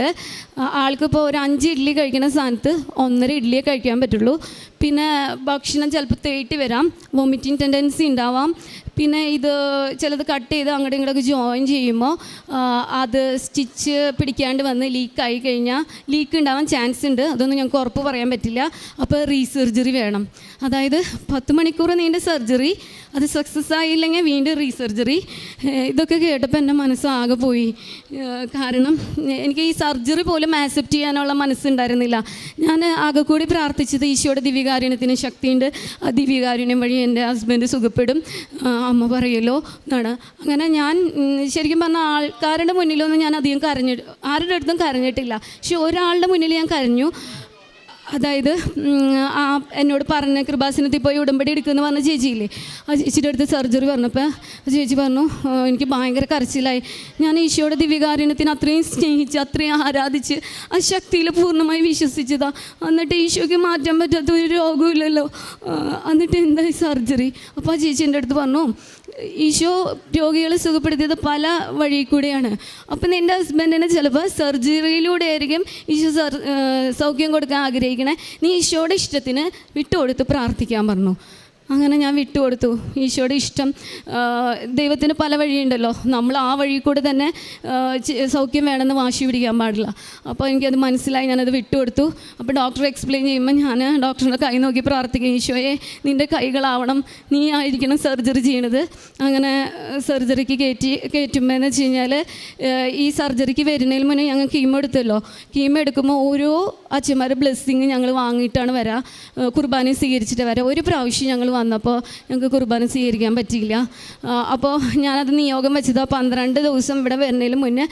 ആൾക്കിപ്പോൾ ഒരു അഞ്ച് ഇഡ്ഡലി കഴിക്കുന്ന സ്ഥാനത്ത് ഒന്നര ഇഡ്ഡലിയെ കഴിക്കാൻ പറ്റുള്ളൂ. പിന്നെ ഭക്ഷണം ചിലപ്പോൾ തേട്ടി വരാം. വോമിറ്റിംഗ് ടെൻഡൻസി ഉണ്ടാവാം. പിന്നെ ഇത് ചിലത് കട്ട് ചെയ്ത് അങ്ങോട്ടും ഇങ്ങോട്ടൊക്കെ ജോയിൻ ചെയ്യുമ്പോൾ അത് സ്റ്റിച്ച് പിടിക്കാണ്ട് വന്ന് ലീക്കായി കഴിഞ്ഞാൽ ലീക്ക് ഉണ്ടാവാൻ ചാൻസ് ഉണ്ട്. അതൊന്നും ഞങ്ങൾക്ക് ഉറപ്പ് പറയാൻ പറ്റില്ല. അപ്പോൾ റീസർജറി വേണം. അതായത് പത്ത് മണിക്കൂർ നീണ്ട സർജറി അത് സക്സസ് ആയില്ലെങ്കിൽ വീണ്ടും റീസർജറി ഇതൊക്കെ കേട്ടപ്പോൾ എന്റെ മനസ്സാകെ പോയി. കാരണം എനിക്ക് ഈ സർജറി പോലും ആക്സെപ്റ്റ് ചെയ്യാനുള്ള മനസ്സുണ്ടായിരുന്നില്ല. ഞാൻ ആകെ കൂടി പ്രാർത്ഥിച്ചത് ഈശോയുടെ ദിവ്യകാരുണ്യത്തിന് ശക്തിയുണ്ട്. ആ ദിവ്യകാരുണ്യം വഴി എന്റെ ഹസ്ബൻഡ് സുഖപ്പെടും. അമ്മ പറയുമല്ലോ എന്നാണ് അങ്ങനെ ഞാൻ ശരിക്കും പറഞ്ഞാൽ ആൾക്കാരുടെ മുന്നിലൊന്നും ഞാൻ അധികം കരഞ്ഞിട്ട് ആരുടെ അടുത്തും കരഞ്ഞിട്ടില്ല. പക്ഷെ ഒരാളുടെ മുന്നിൽ ഞാൻ കരഞ്ഞു. അതായത് ആ എന്നോട് പറഞ്ഞ കൃപാസനത്തിൽ പോയി ഉടമ്പടി എടുക്കുമെന്ന് പറഞ്ഞ ചേച്ചിയില്ലേ? ആ ചേച്ചിയുടെ അടുത്ത് സർജറി പറഞ്ഞപ്പോൾ ചേച്ചി പറഞ്ഞു എനിക്ക് ഭയങ്കര കരച്ചിലായി. ഞാൻ ഈശോയുടെ ദിവ്യകാരുണ്യത്തിന് അത്രയും സ്നേഹിച്ച് അത്രയും ആരാധിച്ച് ആ ശക്തിയിൽ പൂർണമായി വിശ്വസിച്ചതാ. എന്നിട്ട് ഈശോയ്ക്ക് മാറ്റാൻ പറ്റാത്ത ഒരു രോഗമില്ലല്ലോ എന്നിട്ട് എന്തായി സർജറി? അപ്പോൾ ആ ചേച്ചി എന്റെ അടുത്ത് പറഞ്ഞു ഈശോ രോഗികളെ സുഖപ്പെടുത്തിയത് പല വഴി കൂടെയാണ്. അപ്പം എന്റെ ഹസ്ബൻഡിന് ചിലപ്പോൾ സർജറിയിലൂടെ ആയിരിക്കും ഈശോ സൗഖ്യം കൊടുക്കാൻ ആഗ്രഹിക്കണേ നീ ഈശോയുടെ ഇഷ്ടത്തിന് വിട്ടുകൊടുത്ത് പ്രാർത്ഥിക്കാൻ പറഞ്ഞു. അങ്ങനെ ഞാൻ വിട്ടുകൊടുത്തു. ഈശോയുടെ ഇഷ്ടം ദൈവത്തിന് പല വഴിയുണ്ടല്ലോ. നമ്മൾ ആ വഴി കൂടെ തന്നെ സൗഖ്യം വേണമെന്ന് വാശി പിടിക്കാൻ പാടില്ല. അപ്പോൾ എനിക്കത് മനസ്സിലായി ഞാനത് വിട്ടുകൊടുത്തു. അപ്പോൾ ഡോക്ടർ എക്സ്പ്ലെയിൻ ചെയ്യുമ്പോൾ ഞാൻ ഡോക്ടറിന്റെ കൈ നോക്കി പ്രാർത്ഥിക്കും ഈശോയെ നിന്റെ കൈകളാവണം. നീ ആയിരിക്കണം സർജറി ചെയ്യണത്. അങ്ങനെ സർജറിക്ക് കയറ്റി കയറ്റുമ്പോൾ എന്ന് വെച്ച് കഴിഞ്ഞാൽ ഈ സർജറിക്ക് വരുന്നതിന് മുന്നേ ഞങ്ങൾ കീമോ എടുത്തല്ലോ. കീമോ എടുക്കുമ്പോൾ ഓരോ അച്ഛന്മാരുടെ ബ്ലെസ്സിങ് ഞങ്ങൾ വാങ്ങിയിട്ടാണ് വരാം കുർബാനയും കുർബാന സ്വീകരിച്ചിട്ട് വരാം. ഒരു പ്രാവശ്യം ഞങ്ങൾ വന്നപ്പോൾ ഞങ്ങൾക്ക് കുർബാന സ്വീകരിക്കാൻ പറ്റിയില്ല. അപ്പോൾ ഞാനത് നിയോഗം വെച്ചത് പന്ത്രണ്ട് ദിവസം ഇവിടെ വരുന്നതിന് മുന്നേ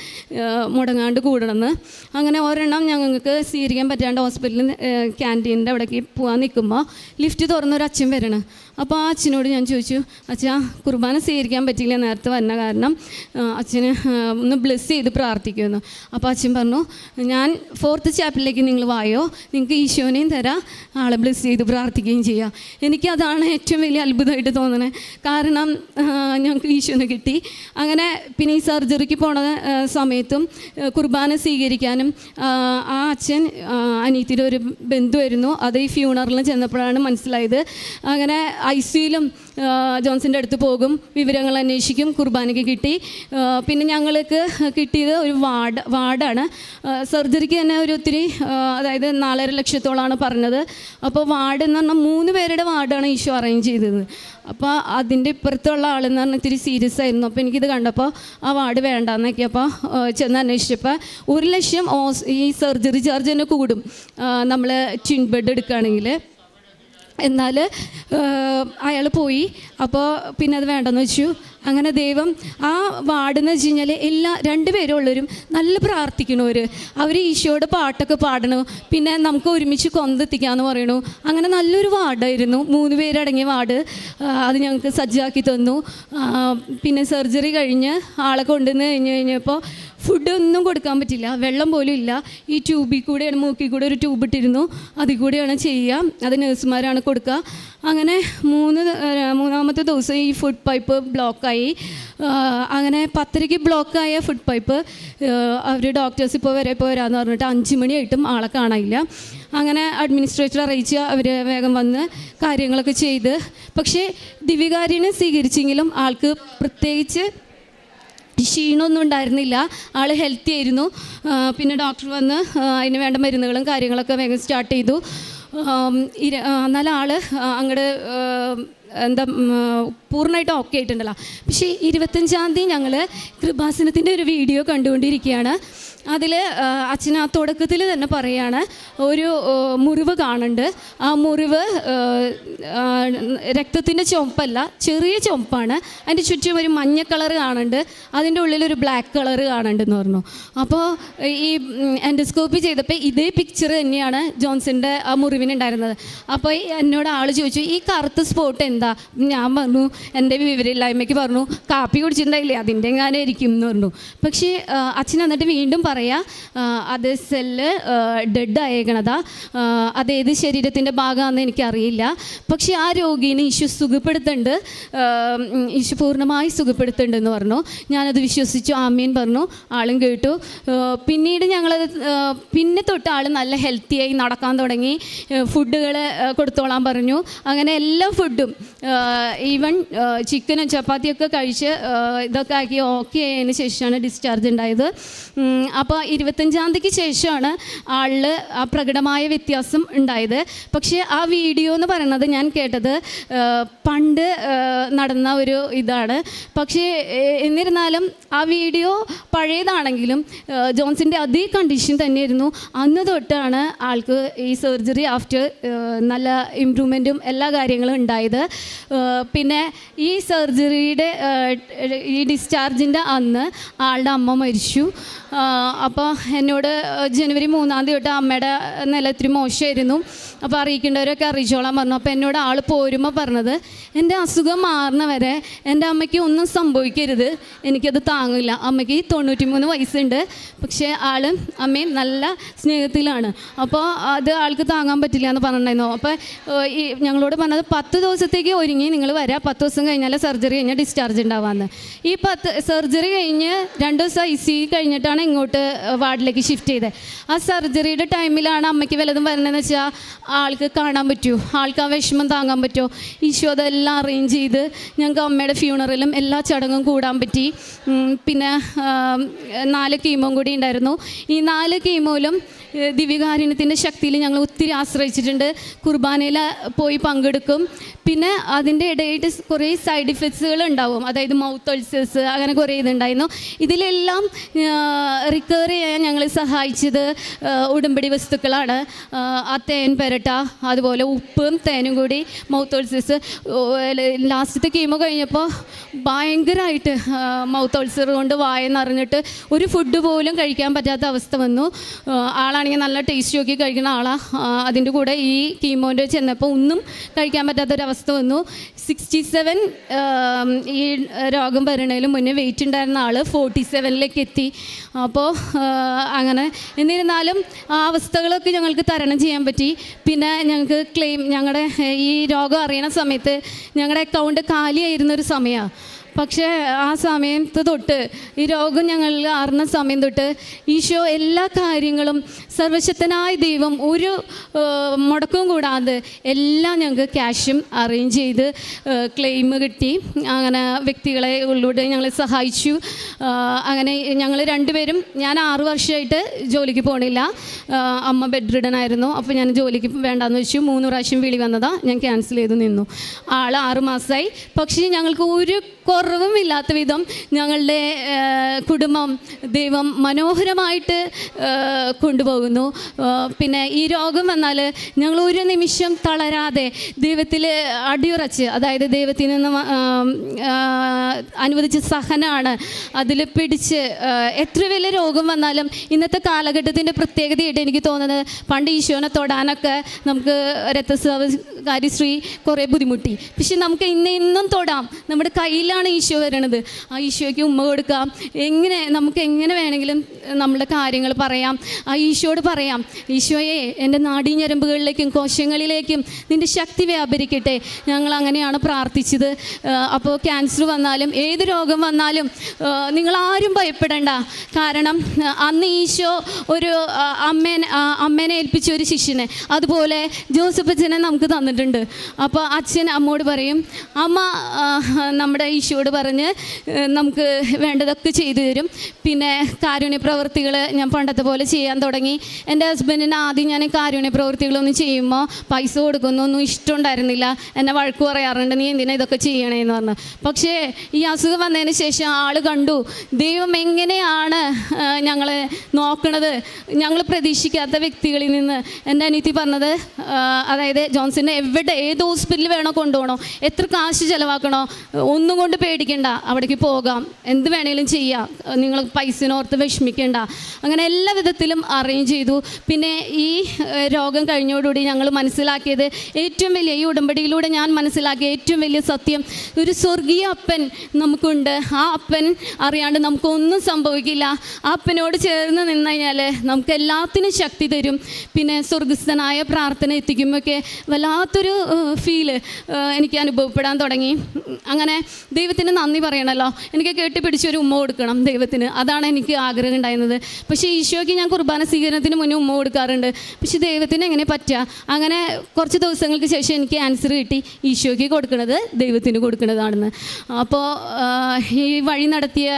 മുടങ്ങാണ്ട് കൂടണമെന്ന് അങ്ങനെ ഒരെണ്ണം ഞങ്ങൾക്ക് സ്വീകരിക്കാൻ പറ്റാണ്ട് ഹോസ്പിറ്റലിൽ ക്യാന്റീനിന്റെ അവിടേക്ക് പോകാൻ നിൽക്കുമ്പോൾ ലിഫ്റ്റ് തുറന്നൊരു അച്ഛൻ വരണം. അപ്പോൾ ആ അച്ഛനോട് ഞാൻ ചോദിച്ചു അച്ഛാ കുർബാന സ്വീകരിക്കാൻ പറ്റിയില്ല നേരത്തെ വന്ന കാരണം അച്ഛന് ഒന്ന് ബ്ലെസ് ചെയ്ത് പ്രാർത്ഥിക്കുമെന്ന്. അപ്പോൾ അച്ഛൻ പറഞ്ഞു ഞാൻ ഫോർത്ത് ചാപ്പിലേക്ക് നിങ്ങൾ വായോ? നിങ്ങൾക്ക് ഈശോനെയും തരാം ആളെ ബ്ലെസ് ചെയ്ത് പ്രാർത്ഥിക്കുകയും ചെയ്യാം. എനിക്കതാണ് ഏറ്റവും വലിയ അത്ഭുതമായിട്ട് തോന്നണേ. കാരണം ഞങ്ങൾക്ക് ഈശോനെ കിട്ടി. അങ്ങനെ പിന്നെ ഈ സർജറിക്ക് പോണ സമയത്തും കുർബാന സ്വീകരിക്കാനും ആ, അച്ഛൻ അനീത്തിയുടെ ഒരു ബന്ധുവായിരുന്നു അത് ഈ ഫ്യൂണറിൽ ചെന്നപ്പോഴാണ് മനസ്സിലായത്. അങ്ങനെ ഐ സിയിലും ജോൺസിന്റെ അടുത്ത് പോകും വിവരങ്ങൾ അന്വേഷിക്കും കുർബാനയ്ക്ക് കിട്ടി. പിന്നെ ഞങ്ങൾക്ക് കിട്ടിയത് ഒരു വാർഡ് വാർഡാണ്. സർജറിക്ക് തന്നെ ഒരു ഒത്തിരി അതായത് നാലര ലക്ഷത്തോളമാണ് പറഞ്ഞത്. അപ്പോൾ വാർഡ് എന്ന് പറഞ്ഞാൽ മൂന്ന് പേരുടെ വാർഡാണ് ഈശോ അറേഞ്ച് ചെയ്തത്. അപ്പോൾ അതിന്റെ ഇപ്പുറത്തുള്ള ആളെന്ന് പറഞ്ഞാൽ ഇത്തിരി സീരിയസ് ആയിരുന്നു. അപ്പോൾ എനിക്കിത് കണ്ടപ്പോൾ ആ വാർഡ് വേണ്ടാന്നൊക്കെ അപ്പോൾ ചെന്ന് അന്വേഷിച്ചപ്പോൾ ഒരു ലക്ഷം ഓസ് ഈ സർജറി ചാർജ് തന്നെ കൂടും. നമ്മൾ ട്വിൻ ബെഡ് എടുക്കുകയാണെങ്കിൽ എന്നാൽ അയാൾ പോയി. അപ്പോൾ പിന്നെ അത് വേണ്ടെന്ന് വെച്ചു. അങ്ങനെ ദൈവം ആ വാർഡെന്ന് വെച്ച് കഴിഞ്ഞാൽ എല്ലാ രണ്ടുപേരും ഉള്ളവരും നല്ല പ്രാർത്ഥിക്കണവർ അവർ ഈശോയുടെ പാട്ടൊക്കെ പാടണു. പിന്നെ നമുക്ക് ഒരുമിച്ച് കൊന്തെത്തിക്കാന്ന് പറയണു. അങ്ങനെ നല്ലൊരു വാർഡായിരുന്നു. മൂന്ന് പേരടങ്ങിയ വാർഡ് അത് ഞങ്ങൾക്ക് സജ്ജാക്കി തന്നു. പിന്നെ സർജറി കഴിഞ്ഞ് ആളെ കൊണ്ടുവന്ന് കഴിഞ്ഞ് കഴിഞ്ഞപ്പോൾ ഫുഡ് ഒന്നും കൊടുക്കാൻ പറ്റില്ല. വെള്ളം പോലും ഇല്ല. ഈ ട്യൂബിൽ കൂടെയാണ് മൂക്കിൽ കൂടെ ഒരു ട്യൂബ് ഇട്ടിരുന്നു. അതിൽ കൂടെയാണ് ചെയ്യുക. അത് നഴ്സുമാരാണ് കൊടുക്കുക. അങ്ങനെ മൂന്ന് മൂന്നാമത്തെ ദിവസം ഈ ഫുഡ് പൈപ്പ് ബ്ലോക്കായി അങ്ങനെ പത്തരയ്ക്ക് ബ്ലോക്കായ ഫുഡ് പൈപ്പ് അവർ ഡോക്ടേഴ്സ് ഇപ്പോൾ വരെ ഇപ്പോൾ വരാമെന്ന് പറഞ്ഞിട്ട് അഞ്ച് മണിയായിട്ടും ആളെ കാണാനില്ല. അങ്ങനെ അഡ്മിനിസ്ട്രേറ്റർ അറിയിച്ച് അവർ വേഗം വന്ന് കാര്യങ്ങളൊക്കെ ചെയ്ത്. പക്ഷേ ദിവ്യകാര്യനെ സ്വീകരിച്ചെങ്കിലും ആൾക്ക് പ്രത്യേകിച്ച് ക്ഷീണമൊന്നും ഉണ്ടായിരുന്നില്ല ആൾ ഹെൽത്തി ആയിരുന്നു പിന്നെ ഡോക്ടർ വന്ന് അതിന് വേണ്ട മരുന്നുകളും കാര്യങ്ങളൊക്കെ വേഗം സ്റ്റാർട്ട് ചെയ്തു. ഇര- എന്നാൽ ആൾ അങ്ങോട്ട് എന്താ പൂർണമായിട്ട് ഓക്കെ ആയിട്ടുണ്ടല്ലോ. പക്ഷേ ഇരുപത്തഞ്ചാം തീയതി ഞങ്ങൾ കൃപാസനത്തിന്റെ ഒരു വീഡിയോ കണ്ടുകൊണ്ടിരിക്കുകയാണ്. അതിൽ അച്ഛൻ ആ തുടക്കത്തിൽ തന്നെ പറയാണ് ഒരു മുറിവ് കാണുന്നുണ്ട് ആ മുറിവ് രക്തത്തിന്റെ ചുവപ്പല്ല ചെറിയ ചുവപ്പാണ്. അതിന്റെ ചുറ്റും ഒരു മഞ്ഞ കളർ കാണുന്നുണ്ട് അതിന്റെ ഉള്ളിൽ ഒരു ബ്ലാക്ക് കളർ കാണുന്നുണ്ടെന്ന് പറഞ്ഞു. അപ്പോൾ ഈ എൻഡോസ്കോപ്പി ചെയ്തപ്പോൾ ഇതേ പിക്ചർ തന്നെയാണ് ജോൺസന്റെ ആ മുറിവിനുണ്ടായിരുന്നത് അപ്പോൾ എന്നോട് ആൾ ചോദിച്ചു ഈ കറുത്ത സ്പോട്ട് എന്താ? ഞാൻ പറഞ്ഞു എന്റെ വിവരമില്ലായ്മയ്ക്ക് പറഞ്ഞു കാപ്പി കുടിച്ചിട്ടുണ്ടായില്ലേ അതിന്റെ എങ്ങാനായിരിക്കും എന്ന് പറഞ്ഞു. പക്ഷേ അച്ഛൻ എന്നിട്ട് വീണ്ടും പറയാ അത് സെല്ല് ഡെഡ് ആയേക്കണതാ. അത് ഏത് ശരീരത്തിന്റെ ഭാഗമാണെന്ന് എനിക്കറിയില്ല. പക്ഷേ ആ രോഗീനെ ഈശു സുഖപ്പെടുത്തുന്നുണ്ട് ഈശു പൂർണമായി സുഖപ്പെടുത്തുന്നുണ്ടെന്ന് പറഞ്ഞു. ഞാനത് വിശ്വസിച്ചു. ആമീൻ പറഞ്ഞു. ആളും കേട്ടു. പിന്നീട് ഞങ്ങളത് പിന്നെ തൊട്ട് ആൾ നല്ല ഹെൽത്തിയായി നടക്കാൻ തുടങ്ങി. ഫുഡുകൾ കൊടുത്തോളാൻ പറഞ്ഞു. അങ്ങനെ എല്ലാ ഫുഡും ഈവൻ ചിക്കനും ചപ്പാത്തിയൊക്കെ കഴിച്ച് ഇതൊക്കെ ആക്കി ഓക്കെ ആയതിന് ശേഷമാണ് ഡിസ്ചാർജ് ഉണ്ടായത്. അപ്പോൾ ഇരുപത്തഞ്ചാം തീയതിക്ക് ശേഷമാണ് ആളിൽ ആ പ്രകടമായ വ്യത്യാസം ഉണ്ടായത്. പക്ഷേ ആ വീഡിയോ എന്ന് പറയുന്നത് ഞാൻ കേട്ടത് പണ്ട് നടന്ന ഒരു ഇതാണ്. പക്ഷേ എന്നിരുന്നാലും ആ വീഡിയോ പഴയതാണെങ്കിലും ജോൺസിന്റെ അതേ കണ്ടീഷൻ തന്നെയായിരുന്നു. അന്ന് തൊട്ടാണ് ആൾക്ക് ഈ സർജറി ആഫ്റ്റർ നല്ല ഇമ്പ്രൂവ്മെന്റും എല്ലാ കാര്യങ്ങളും ഉണ്ടായത്. പിന്നെ ഈ സർജറിയുടെ ഈ ഡിസ്ചാർജിന്റെ അന്ന് ആളുടെ അമ്മ മരിച്ചു. അപ്പോൾ എന്നോട് ജനുവരി മൂന്നാം തീയതി തൊട്ട് അമ്മയുടെ നില ഇത്തിരി മോശമായിരുന്നു. അപ്പോൾ അറിയിക്കേണ്ടവരൊക്കെ അറിയിച്ചോളാൻ പറഞ്ഞു. അപ്പോൾ എന്നോട് ആൾ പോരുമ്പോൾ പറഞ്ഞത് എന്റെ അസുഖം മാറുന്നവരെ വരെ എന്റെ അമ്മയ്ക്ക് ഒന്നും സംഭവിക്കരുത്. എനിക്കത് താങ്ങില്ല. അമ്മയ്ക്ക് തൊണ്ണൂറ്റി മൂന്ന് വയസ്സുണ്ട്. പക്ഷേ ആൾ അമ്മയും നല്ല സ്നേഹത്തിലാണ്. അപ്പോൾ അത് ആൾക്ക് താങ്ങാൻ പറ്റില്ല എന്ന് പറഞ്ഞിട്ടുണ്ടായിരുന്നു. അപ്പോൾ ഈ ഞങ്ങളോട് പറഞ്ഞത് പത്ത് ദിവസത്തേക്ക് ഒരുങ്ങി നിങ്ങൾ വരാം. പത്ത് ദിവസം കഴിഞ്ഞാൽ സർജറി കഴിഞ്ഞാൽ ഡിസ്ചാർജ് ഉണ്ടാവാമെന്ന് ഈ പത്ത് സർജറി കഴിഞ്ഞ് രണ്ട് ദിവസം ഐ സി കഴിഞ്ഞിട്ടാണ് ഇങ്ങോട്ട് വാർഡിലേക്ക് ഷിഫ്റ്റ് ചെയ്തത് ആ സർജറിയുടെ ടൈമിലാണ് അമ്മയ്ക്ക് വല്ലതും വരണമെന്ന് വെച്ചാൽ ആൾക്ക് കാണാൻ പറ്റുമോ ആൾക്ക് ആ വിഷമം താങ്ങാൻ പറ്റുമോ ഈശോ അതെല്ലാം അറേഞ്ച് ചെയ്ത് ഞങ്ങൾക്ക് അമ്മയുടെ ഫ്യൂണറിലും എല്ലാ ചടങ്ങും കൂടാൻ പറ്റി. പിന്നെ നാല് കീമോം കൂടി ഉണ്ടായിരുന്നു. ഈ നാല് കീമോയിലും ദിവ്യകാരുണ്യത്തിന്റെ ശക്തിയിൽ ഞങ്ങൾ ഒത്തിരി ആശ്രയിച്ചിട്ടുണ്ട്. കുർബാനയിൽ പോയി പങ്കെടുക്കും. പിന്നെ അതിന്റെ ഇടയിട്ട് കുറേ സൈഡ് ഇഫക്ട്സുകൾ ഉണ്ടാവും. അതായത് മൗത്ത് ഒൾസേഴ്സ് അങ്ങനെ കുറേ ഇതുണ്ടായിരുന്നു ഇതിലെല്ലാം റിക്കവർ ചെയ്യാൻ ഞങ്ങൾ സഹായിച്ചത് ഉടമ്പടി വസ്തുക്കളാണ്. ആ, തേൻ പെരട്ട അതുപോലെ ഉപ്പും തേനും കൂടി മൗത്ത് ഓൾസേഴ്സ് ലാസ്റ്റത്തെ കീമോ കഴിഞ്ഞപ്പോൾ ഭയങ്കരമായിട്ട് മൗത്ത് ഓൾസർ കൊണ്ട് വായ നിറഞ്ഞിട്ട് ഒരു ഫുഡ് പോലും കഴിക്കാൻ പറ്റാത്ത അവസ്ഥ വന്നു. ആളാണെങ്കിൽ നല്ല ടേസ്റ്റ് നോക്കി കഴിക്കുന്ന ആളാണ് അതിന്റെ കൂടെ ഈ കീമോന്റെ ചെന്നപ്പോൾ ഒന്നും കഴിക്കാൻ പറ്റാത്തൊരവസ്ഥ വന്നു. സിക്സ്റ്റി സെവൻ ഈ രോഗം വരുന്നതിന് മുന്നേ വെയിറ്റ് ഉണ്ടായിരുന്ന ആൾ ഫോർട്ടി സെവനിലേക്ക് എത്തി. അപ്പോൾ അങ്ങനെ. എന്നിരുന്നാലും ആ അവസ്ഥകളൊക്കെ ഞങ്ങൾക്ക് തരണം ചെയ്യാൻ പറ്റി. പിന്നെ ഞങ്ങൾക്ക് ക്ലെയിം ഞങ്ങളുടെ ഈ രോഗം അറിയണ സമയത്ത് ഞങ്ങളുടെ അക്കൗണ്ട് കാലിയായിരുന്നൊരു സമയമാണ് പക്ഷേ ആ സമയത്ത് തൊട്ട് ഈ രോഗം ഞങ്ങളിൽ ആറുന്ന സമയം തൊട്ട് ഈശോ എല്ലാ കാര്യങ്ങളും സർവശക്തനായ ദൈവം ഒരു മുടക്കവും കൂടാതെ എല്ലാം ഞങ്ങൾക്ക് ക്യാഷും അറേഞ്ച് ചെയ്ത് ക്ലെയിം കിട്ടി. അങ്ങനെ വ്യക്തികളെ ഉള്ളിലൂടെ ഞങ്ങളെ സഹായിച്ചു. അങ്ങനെ ഞങ്ങൾ രണ്ടുപേരും ഞാൻ ആറു വർഷമായിട്ട് ജോലിക്ക് പോകണില്ല അമ്മ ബെഡ് റിഡൻ ആയിരുന്നു അപ്പോൾ ഞാൻ ജോലിക്ക് വേണ്ടാന്ന് വെച്ചു. മൂന്ന് പ്രാവശ്യം വിളി വന്നതാണ് ഞാൻ ക്യാൻസൽ ചെയ്ത് നിന്നു. ആൾ ആറ് മാസമായി പക്ഷേ ഞങ്ങൾക്ക് ഒരു കുറവും ഇല്ലാത്ത വിധം ഞങ്ങളുടെ കുടുംബം ദൈവം മനോഹരമായിട്ട് കൊണ്ടുപോകുന്നു. പിന്നെ ഈ രോഗം വന്നാൽ ഞങ്ങൾ ഒരു നിമിഷം തളരാതെ ദൈവത്തിൽ അടിയുറച്ച് അതായത് ദൈവത്തിൽ നിന്ന് അനുവദിച്ച സഹനാണ് അതിൽ പിടിച്ച് എത്ര വലിയ രോഗം വന്നാലും ഇന്നത്തെ കാലഘട്ടത്തിന്റെ പ്രത്യേകതയായിട്ട് എനിക്ക് തോന്നുന്നത് പണ്ട് ഈശോനെ തൊടാനൊക്കെ നമുക്ക് രക്തസ്രാവകാരിശ്രീ കുറേ ബുദ്ധിമുട്ടി. പക്ഷെ നമുക്ക് ഇന്ന് ഇന്നും തൊടാം. നമ്മുടെ കയ്യിലാണ് ഈശോ വരണത് ആ ഈശോയ്ക്ക് ഉമ്മ കൊടുക്കാം. എങ്ങനെ നമുക്ക് എങ്ങനെ വേണമെങ്കിലും നമ്മുടെ കാര്യങ്ങൾ പറയാം. ആ ഈശോയോട് പറയാം ഈശോയെ എന്റെ നാടീഞ്ഞരമ്പുകളിലേക്കും കോശങ്ങളിലേക്കും നിന്റെ ശക്തി വ്യാപരിക്കട്ടെ. ഞങ്ങൾ അങ്ങനെയാണ് പ്രാർത്ഥിച്ചത്. അപ്പോൾ ക്യാൻസർ വന്നാലും ഏത് രോഗം വന്നാലും നിങ്ങൾ ആരും ഭയപ്പെടേണ്ട. കാരണം അന്ന് ഈശോ ഒരു അമ്മേനെ അമ്മേനെ ഏൽപ്പിച്ച ഒരു ശിഷ്യനെ അതുപോലെ ജോസഫ് അച്ഛനെ നമുക്ക് തന്നിട്ടുണ്ട്. അപ്പോൾ അച്ഛൻ അമ്മോട് പറയും അമ്മ നമ്മുടെ നമ്മുടെ ഈശോയോട് പറഞ്ഞ് നമുക്ക് വേണ്ടതൊക്കെ ചെയ്തു തരും. പിന്നെ കാരുണ്യ പ്രവൃത്തികൾ ഞാൻ പണ്ടത്തെ പോലെ ചെയ്യാൻ തുടങ്ങി. എന്റെ ഹസ്ബൻഡിന് ആദ്യം ഞാൻ കാരുണ്യ പ്രവൃത്തികളൊന്നും ചെയ്യുമ്പോൾ പൈസ കൊടുക്കുന്നൊന്നും ഇഷ്ടമുണ്ടായിരുന്നില്ല. എന്നെ വഴക്ക് പറയാറുണ്ട് നീ എന്തിനാ ഇതൊക്കെ ചെയ്യണേന്ന് പറഞ്ഞു. പക്ഷേ ഈ അസുഖം വന്നതിന് ശേഷം ആൾ കണ്ടു ദൈവം എങ്ങനെയാണ് ഞങ്ങളെ നോക്കണത്? ഞങ്ങൾ പ്രതീക്ഷിക്കാത്ത വ്യക്തികളിൽ നിന്ന് എന്റെ അനിയത്തി പറഞ്ഞത് അതായത് ജോൺസിനെ എവിടെ ഏത് ഹോസ്പിറ്റലിൽ വേണോ കൊണ്ടുപോകണോ? എത്ര കാശ് ചിലവാക്കണോ? ഒന്നും കൊണ്ട് പേടിക്കണ്ട അവിടേക്ക് പോകാം. എന്ത് വേണേലും ചെയ്യാം. നിങ്ങൾ പൈസനോർത്ത് വിഷമിക്കേണ്ട. അങ്ങനെ എല്ലാ വിധത്തിലും അറേഞ്ച് ചെയ്തു. പിന്നെ ഈ രോഗം കഴിഞ്ഞോടുകൂടി ഞങ്ങൾ മനസ്സിലാക്കിയത് ഏറ്റവും വലിയ ഈ ഉടമ്പടിയിലൂടെ ഞാൻ മനസ്സിലാക്കിയ ഏറ്റവും വലിയ സത്യം ഒരു സ്വർഗീയ അപ്പൻ നമുക്കുണ്ട്. ആ അപ്പൻ അറിയാണ്ട് നമുക്കൊന്നും സംഭവിക്കില്ല. ആ അപ്പനോട് ചേർന്ന് നിന്ന് കഴിഞ്ഞാൽ നമുക്ക് എല്ലാത്തിനും ശക്തി തരും. പിന്നെ സ്വർഗസ്ഥനായ പ്രാർത്ഥന എത്തിക്കുമ്പോഴൊക്കെ വല്ലാത്തൊരു ഫീൽ എനിക്ക് അനുഭവപ്പെടാൻ തുടങ്ങി. അങ്ങനെ ദൈവത്തിന് നന്ദി പറയണല്ലോ. എനിക്ക് കെട്ടിപ്പിടിച്ചൊരു ഉമ്മ കൊടുക്കണം ദൈവത്തിന്. അതാണ് എനിക്ക് ആഗ്രഹം ഉണ്ടായിരുന്നത്. പക്ഷേ ഈശോയ്ക്ക് ഞാൻ കുർബാന സ്വീകരണത്തിന് മുന്നേ ഉമ്മ കൊടുക്കാറുണ്ട്. പക്ഷേ ദൈവത്തിന് എങ്ങനെ പറ്റുക അങ്ങനെ കുറച്ച് ദിവസങ്ങൾക്ക് ശേഷം എനിക്ക് ആൻസർ കിട്ടി. ഈശോയ്ക്ക് കൊടുക്കുന്നത് ദൈവത്തിന് കൊടുക്കുന്നതാണെന്ന് അപ്പോൾ ഈ വഴി നടത്തിയ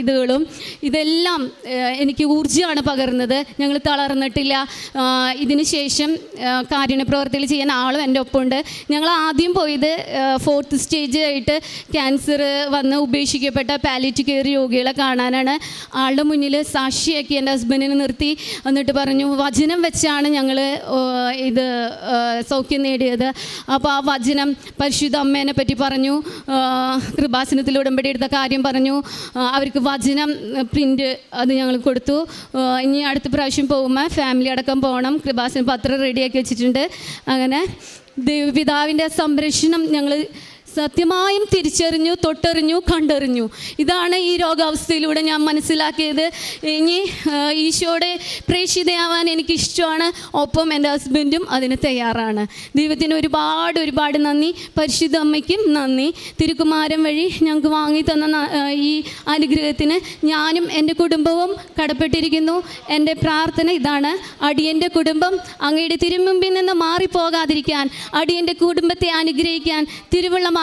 ഇതുകളും ഇതെല്ലാം എനിക്ക് ഊർജമാണ് പകർന്നത്. ഞങ്ങൾ തളർന്നിട്ടില്ല. ഇതിന് ശേഷം കാരുണ്യ പ്രവർത്തികൾ ചെയ്യാൻ ആളും എന്റെ ഒപ്പമുണ്ട്. ഞങ്ങൾ ആദ്യം പോയത് ഫോർത്ത് സ്റ്റേജ് ആയിട്ട് ക്യാൻസർ വന്ന് ഉപേക്ഷിക്കപ്പെട്ട പാലിറ്റ് കെയർ രോഗികളെ കാണാനാണ് ആളുടെ മുന്നിൽ സാക്ഷിയാക്കി എന്റെ ഹസ്ബൻഡിനെ നിർത്തി. എന്നിട്ട് പറഞ്ഞു വചനം വെച്ചാണ് ഞങ്ങൾ ഇത് സൗഖ്യം നേടിയത്. അപ്പോൾ ആ വചനം പരിശുദ്ധ അമ്മേനെ പറ്റി പറഞ്ഞു. കൃപാസനത്തിൽ ഉടമ്പടി എടുത്ത കാര്യം പറഞ്ഞു. അവർക്ക് വചനം പ്രിന്റ് അത് ഞങ്ങൾ കൊടുത്തു. ഇനി അടുത്ത പ്രാവശ്യം പോകുമ്പോൾ ഫാമിലി അടക്കം പോകണം. കൃപാസനം പത്രം റെഡിയാക്കി വെച്ചിട്ടുണ്ട്. അങ്ങനെ ദൈവപിതാവിന്റെ സംരക്ഷണം ഞങ്ങൾ സത്യമായും തിരിച്ചറിഞ്ഞു തൊട്ടറിഞ്ഞു കണ്ടറിഞ്ഞു. ഇതാണ് ഈ രോഗാവസ്ഥയിലൂടെ ഞാൻ മനസ്സിലാക്കിയത്. ഇനി ഈശോയുടെ പ്രേക്ഷിതയാവാൻ എനിക്ക് ഇഷ്ടമാണ് ഒപ്പം എന്റെ ഹസ്ബൻഡും അതിന് തയ്യാറാണ്. ദൈവത്തിന് ഒരുപാട് ഒരുപാട് നന്ദി. പരിശുദ്ധ അമ്മയ്ക്കും നന്ദി. തിരുക്കുമാരം വഴി ഞങ്ങൾക്ക് വാങ്ങി തന്ന ഈ അനുഗ്രഹത്തിന് ഞാനും എന്റെ കുടുംബവും കടപ്പെട്ടിരിക്കുന്നു. എന്റെ പ്രാർത്ഥന ഇതാണ്. അടിയന്റെ കുടുംബം അങ്ങയുടെ തിരുമുമ്പിൽ നിന്ന് മാറിപ്പോകാതിരിക്കാൻ അടിയന്റെ കുടുംബത്തെ അനുഗ്രഹിക്കാൻ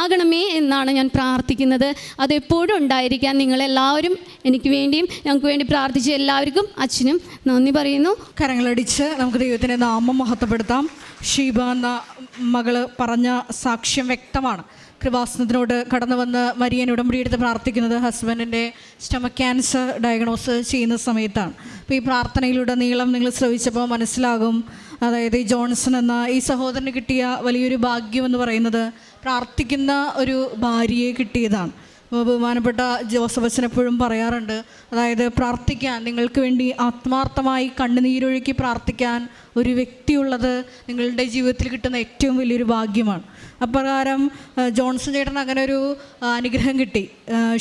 തിരുവള്ളമാകണമേ എന്നാണ് ഞാൻ പ്രാർത്ഥിക്കുന്നത്. അതെപ്പോഴും ഉണ്ടായിരിക്കാൻ നിങ്ങളെല്ലാവരും എനിക്ക് വേണ്ടിയും ഞങ്ങൾക്ക് വേണ്ടി പ്രാർത്ഥിച്ച എല്ലാവർക്കും അച്ഛനും നന്ദി പറയുന്നു. കരങ്ങളടിച്ച് നമുക്ക് ദൈവത്തിന്റെ നാമം മഹത്വപ്പെടുത്താം. ഷീബ എന്ന മകൾ പറഞ്ഞ സാക്ഷ്യം വ്യക്തമാണ്. കൃപാസനത്തിനോട് കടന്നു വന്ന് മരിയൻ ഉടമ്പടിയെടുത്ത് പ്രാർത്ഥിക്കുന്നത് ഹസ്ബൻഡിന്റെ സ്റ്റമക് ക്യാൻസർ ഡയഗ്നോസ് ചെയ്യുന്ന സമയത്താണ്. അപ്പോൾ ഈ പ്രാർത്ഥനയിലൂടെ നീളം നിങ്ങൾ ശ്രവിച്ചപ്പോൾ മനസ്സിലാകും. അതായത് ഈ ജോൺസൺ എന്ന ഈ സഹോദരന് കിട്ടിയ വലിയൊരു ഭാഗ്യം എന്ന് പറയുന്നത് പ്രാർത്ഥിക്കുന്ന ഒരു ഭാര്യയെ കിട്ടിയതാണ്. ബഹുമാനപ്പെട്ട ജോസഫ് അച്ഛൻ എപ്പോഴും പറയാറുണ്ട് അതായത് പ്രാർത്ഥിക്കാൻ നിങ്ങൾക്ക് വേണ്ടി ആത്മാർത്ഥമായി കണ്ണുനീരൊഴുക്കി പ്രാർത്ഥിക്കാൻ ഒരു വ്യക്തിയുള്ളത് നിങ്ങളുടെ ജീവിതത്തിൽ കിട്ടുന്ന ഏറ്റവും വലിയൊരു ഭാഗ്യമാണ്. അപ്രകാരം ജോൺസൺ ചേട്ടൻ അങ്ങനെ ഒരു അനുഗ്രഹം കിട്ടി.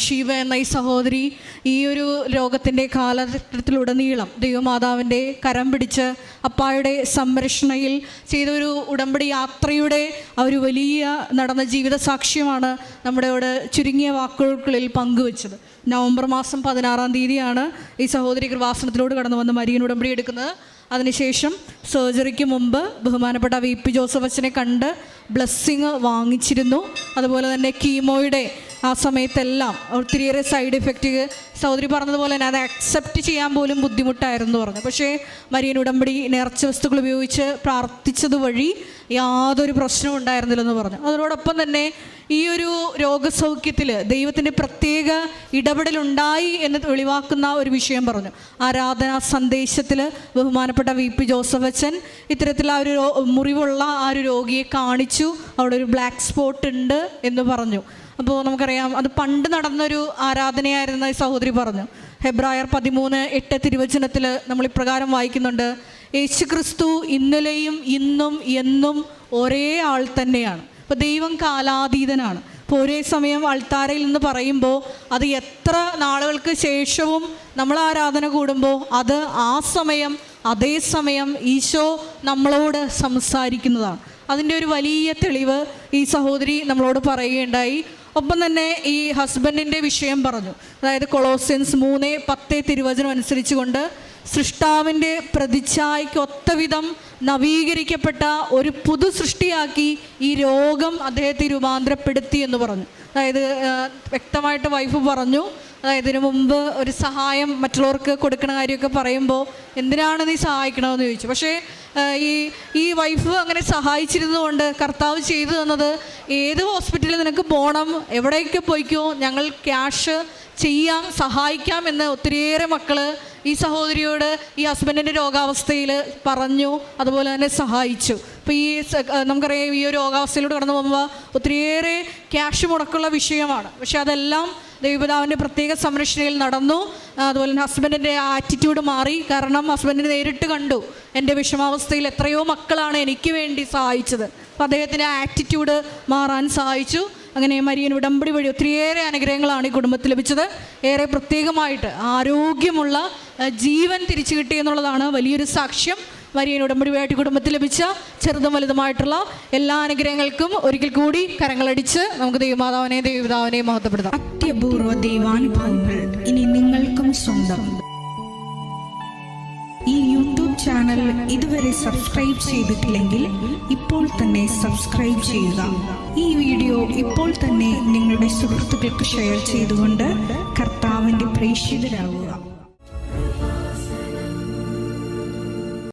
ശിവ എന്ന ഈ സഹോദരി ഈ ഒരു രോഗത്തിന്റെ കാലഘട്ടത്തിലുടനീളം ദൈവമാതാവിന്റെ കരം പിടിച്ച് അപ്പായുടെ സംരക്ഷണയിൽ ചെയ്ത ഒരു ഉടമ്പടി യാത്രയുടെ ആ ഒരു വലിയ നടന്ന ജീവിത സാക്ഷ്യമാണ് നമ്മുടെയോട് ചുരുങ്ങിയ വാക്കുകൾ വാക്കുകൾക്കുള്ളിൽ പങ്കുവെച്ചത്. നവംബർ മാസം പതിനാറാം തീയതിയാണ് ഈ സഹോദരി കൃപാസനത്തിലോട് കടന്നു വന്ന് മരിയൻ ഉടമ്പടി എടുക്കുന്നത്. അതിനുശേഷം സർജറിക്ക് മുമ്പ് ബഹുമാനപ്പെട്ട വി പി ജോസഫ് അച്ഛനെ കണ്ട് ബ്ലെസ്സിങ് വാങ്ങിച്ചിരുന്നു. അതുപോലെ തന്നെ കീമോയുടെ ആ സമയത്തെല്ലാം ഒത്തിരിയേറെ സൈഡ് എഫക്റ്റ് സൗദരി പറഞ്ഞതുപോലെ തന്നെ അത് അക്സെപ്റ്റ് ചെയ്യാൻ പോലും ബുദ്ധിമുട്ടായിരുന്നു പറഞ്ഞു. പക്ഷേ മരിയൻ ഉടമ്പടി നേർച്ച വസ്തുക്കൾ ഉപയോഗിച്ച് പ്രാർത്ഥിച്ചത് വഴി യാതൊരു പ്രശ്നവും ഉണ്ടായിരുന്നില്ലെന്ന് പറഞ്ഞു. അതിനോടൊപ്പം തന്നെ ഈ ഒരു രോഗസൗഖ്യത്തിൽ ദൈവത്തിന്റെ പ്രത്യേക ഇടപെടലുണ്ടായി എന്ന് വെളിവാക്കുന്ന ഒരു വിഷയം പറഞ്ഞു. ആരാധനാ സന്ദേശത്തിൽ ബഹുമാനപ്പെട്ട വി. പി. ജോസഫ് അച്ഛൻ ഇത്തരത്തിൽ ആ ഒരു മുറിവുള്ള ആ ഒരു രോഗിയെ കാണിച്ചു. അവിടെ ഒരു ബ്ലാക്ക് സ്പോട്ട് ഉണ്ട് എന്ന് പറഞ്ഞു. അപ്പോൾ നമുക്കറിയാം അത് പണ്ട് നടന്നൊരു ആരാധനയായിരുന്ന ഈ സഹോദരി പറഞ്ഞു. ഹെബ്രായർ പതിമൂന്ന് എട്ട് തിരുവചനത്തിൽ നമ്മൾ ഇപ്രകാരം വായിക്കുന്നുണ്ട്. യേശു ക്രിസ്തു ഇന്നലെയും ഇന്നും എന്നും ഒരേ ആൾ തന്നെയാണ്. അപ്പോൾ ദൈവം കാലാതീതനാണ്. അപ്പോൾ ഒരേ സമയം അൾത്താരയിൽ നിന്ന് പറയുമ്പോൾ അത് എത്ര നാളുകൾക്ക് ശേഷവും നമ്മൾ ആരാധന കൂടുമ്പോൾ അത് ആ സമയം അതേ സമയം ഈശോ നമ്മളോട് സംസാരിക്കുന്നതാണ്. അതിന്റെ ഒരു വലിയ തെളിവ് ഈ സഹോദരി നമ്മളോട് പറയുകയുണ്ടായി. ഒപ്പം തന്നെ ഈ ഹസ്ബൻഡിന്റെ വിഷയം പറഞ്ഞു. അതായത് കൊളോസിയൻസ് മൂന്ന് പത്ത് തിരുവചനം അനുസരിച്ചുകൊണ്ട് സൃഷ്ടാവിന്റെ പ്രതിച്ഛായ്ക്കൊത്ത വിധം നവീകരിക്കപ്പെട്ട ഒരു പുതു സൃഷ്ടിയാക്കി ഈ രോഗം അദ്ദേഹത്തെ രൂപാന്തരപ്പെടുത്തി എന്ന് പറഞ്ഞു. അതായത് വ്യക്തമായിട്ട് വൈഫ് പറഞ്ഞു അതായത് ഇതിനു മുമ്പ് ഒരു സഹായം മറ്റുള്ളവർക്ക് കൊടുക്കുന്ന കാര്യമൊക്കെ പറയുമ്പോൾ എന്തിനാണ് നീ സഹായിക്കണമെന്ന് ചോദിച്ചു. പക്ഷേ ഈ ഈ വൈഫ് അങ്ങനെ സഹായിച്ചിരുന്നതുകൊണ്ട് കർത്താവ് ചെയ്തു തന്നത് ഏത് ഹോസ്പിറ്റലിൽ നിനക്ക് പോകണം എവിടെയൊക്കെ പോയിക്കോ ഞങ്ങൾ ക്യാഷ് ചെയ്യാം സഹായിക്കാം എന്ന് ഒത്തിരിയേറെ മക്കൾ ഈ സഹോദരിയോട് ഈ ഹസ്ബൻഡിന്റെ രോഗാവസ്ഥയിൽ പറഞ്ഞു അതുപോലെ തന്നെ സഹായിച്ചു. അപ്പോൾ ഈ നമുക്കറിയാം ഈ രോഗാവസ്ഥയിലൂടെ കടന്നു പോകുമ്പോൾ ഒത്തിരിയേറെ ക്യാഷ് മുടക്കുള്ള വിഷയമാണ്. പക്ഷെ അതെല്ലാം ദൈവപിതാവിന്റെ പ്രത്യേക സംരക്ഷണയിൽ നടന്നു. അതുപോലെ തന്നെ ഹസ്ബൻഡിന്റെ ആറ്റിറ്റ്യൂഡ് മാറി. കാരണം ഹസ്ബൻഡിനെ നേരിട്ട് കണ്ടു. എന്റെ വിഷമാവസ്ഥയിൽ എത്രയോ മക്കളാണ് എനിക്ക് വേണ്ടി സഹായിച്ചത്. അപ്പോൾ അദ്ദേഹത്തിന്റെ ആറ്റിറ്റ്യൂഡ് മാറാൻ സഹായിച്ചു. അങ്ങനെ മരിയൻ ഉടമ്പടി വഴി ഒത്തിരിയേറെ അനുഗ്രഹങ്ങളാണ് ഈ കുടുംബത്തിൽ ലഭിച്ചത്. ഏറെ പ്രത്യേകമായിട്ട് ആരോഗ്യമുള്ള ജീവൻ തിരിച്ചു കിട്ടി എന്നുള്ളതാണ് വലിയൊരു സാക്ഷ്യം. മരിയൻ ഉടമ്പടി വഴിയായിട്ട് കുടുംബത്തിൽ ലഭിച്ച ചെറുതും വലുതുമായിട്ടുള്ള എല്ലാ അനുഗ്രഹങ്ങൾക്കും ഒരിക്കൽ കൂടി കരങ്ങളടിച്ച് നമുക്ക് ദൈവമാതാവിനെ ദൈവപിതാവിനെ മഹത്വപ്പെടുത്താം. അത്യപൂർവ ദൈവാനുഭവങ്ങൾ ഇനി നിങ്ങൾക്കും സ്വന്തം. ഈ യൂട്യൂബ് ചാനൽ ഇതുവരെ സബ്സ്ക്രൈബ് ചെയ്തിട്ടില്ലെങ്കിൽ ഇപ്പോൾ തന്നെ സബ്സ്ക്രൈബ് ചെയ്യുക. ഈ വീഡിയോ ഇപ്പോൾ തന്നെ നിങ്ങളുടെ സുഹൃത്തുക്കൾക്ക് ഷെയർ ചെയ്തുകൊണ്ട് കർത്താവിന്റെ പ്രേക്ഷിതരാകുക